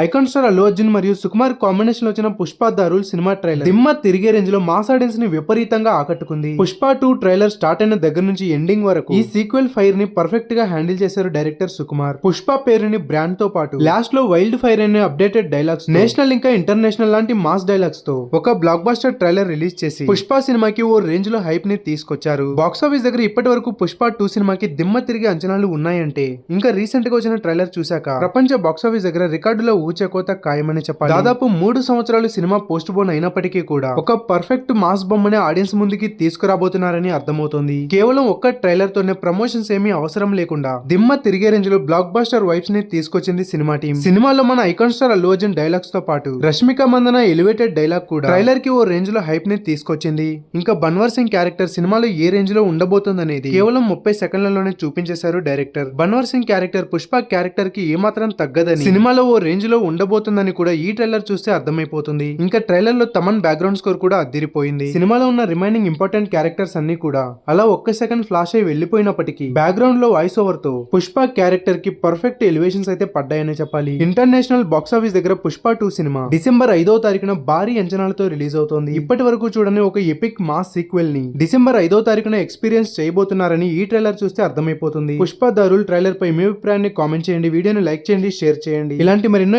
Icon star Allu Arjun మరియు Sukumar combination వచ్చిన Pushpa Darul cinema trailer. దిమ్మ తిరిగే రేంజ్లో మాస్ ఆడియన్స్ని విపరీతంగా ఆకట్టుకుంది. పుష్ప టూ ట్రైలర్ స్టార్ట్ అయిన దగ్గర నుంచి ఎండింగ్ వరకు ఈ సీక్వెల్ ఫైర్ని పర్ఫెక్ట్గా హ్యాండిల్ చేశారు డైరెక్టర్ సుకుమార్. పుష్ప పేరుని బ్రాండ్తో పాటు లాస్ట్లో వైల్డ్ ఫైర్ అనే అప్డేటెడ్ డైలాగ్స్ నేషనల్ ఇంకా ఇంటర్నేషనల్ లాంటి మాస్ డైలాగ్స్తో ఒక బ్లాక్ బాస్టర్ ట్రైలర్ రిలీజ్ చేసి పుష్ప సినిమాకి ఓ రేంజ్లో హైప్ని తీసుకొచ్చారు. బాక్స్ ఆఫీస్ దగ్గర ఇప్పటి వరకు పుష్ప టూ సినిమాకి దిమ్మ తిరిగే అంచనాలు ఉన్నాయంటే ఇంకా రీసెంట్గా వచ్చిన ట్రైలర్ చూశాక ప్రపంచ బాక్స్ ఆఫీస్ దగ్గర రికార్డులో ఊచకోత ఖాయమని చెప్పాలి. దాదాపు మూడు సంవత్సరాలు సినిమా పోస్ట్ పోన్ అయినప్పటికీ కూడా ఒక పర్ఫెక్ట్ మాస్ బొమ్మని ఆడియన్స్ ముందుకి తీసుకురాబోతున్నారని అర్థమవుతోంది. కేవలం ఒక్క ట్రైలర్ తోనే ప్రమోషన్స్ ఏమీ అవసరం లేకుండా దిమ్మ తిరిగే రేంజ్లో బ్లాక్ బాస్టర్ వైబ్స్ని తీసుకొచ్చింది సినిమా టీం. సినిమాలో మన ఐకాన్ స్టార్ అల్లు అర్జున్ డైలాగ్స్తో పాటు రష్మిక మందన ఎలివేటెడ్ డైలాగ్ కూడా ట్రైలర్కి ఓ రేంజ్లో హైప్ని తీసుకొచ్చింది. ఇంకా బన్వర్ సింగ్ క్యారెక్టర్ సినిమాలో ఏ రేంజ్లో ఉండబోతుందనేది కేవలం ముప్పై సెకండ్లలోనే చూపించేశారు డైరెక్టర్ బన్వర్ సింగ్ క్యారెక్టర్ పుష్ప క్యారెక్టర్కి ఏమాత్రం తగ్గదని సినిమాలో ఓ రేంజ్లో ఉండబోతుందని కూడా ఈ ట్రైలర్ చూస్తే అర్థమైపోతుంది. ఇంకా ట్రైలర్లో తమన్ బ్యాక్గ్రౌండ్ స్కోర్ కూడా అదిరిపోయింది సినిమాలో ఉన్న రిమైనింగ్ ఇంపార్టెంట్ క్యారెక్టర్స్ అన్ని కూడా అలా ఒక్క సెకండ్ ఫ్లాష్ అయి వెళ్ళిపోయినప్పటికీ బ్యాక్గ్రౌండ్లో వాయిస్ ఓవర్తో పుష్ప క్యారెక్టర్కి పర్ఫెక్ట్ ఎలివేషన్స్ అయితే పడ్డాయని చెప్పాలి. ఇంటర్నేషనల్ బాక్స్ ఆఫీస్ దగ్గర పుష్ప టూ సినిమా డిసెంబర్ ఐదో తారీఖున భారీ అంచనాలతో రిలీజ్ అవుతోంది. ఇప్పటి వరకు చూడని ఒక ఎపిక్ మాస్ సీక్వెల్ని డిసెంబర్ ఐదో తారీఖున ఎక్స్పీరియన్స్ చేయబోతున్నారని ఈ ట్రైలర్ చూస్తే అర్థమైపోతుంది. పుష్ప దారుల్ ట్రైలర్ పై మీ అభిప్రాయాన్ని కామెంట్ చేయండి. వీడియోని లైక్ చేయండి షేర్ చేయండి. ఇలాంటి మరెన్నో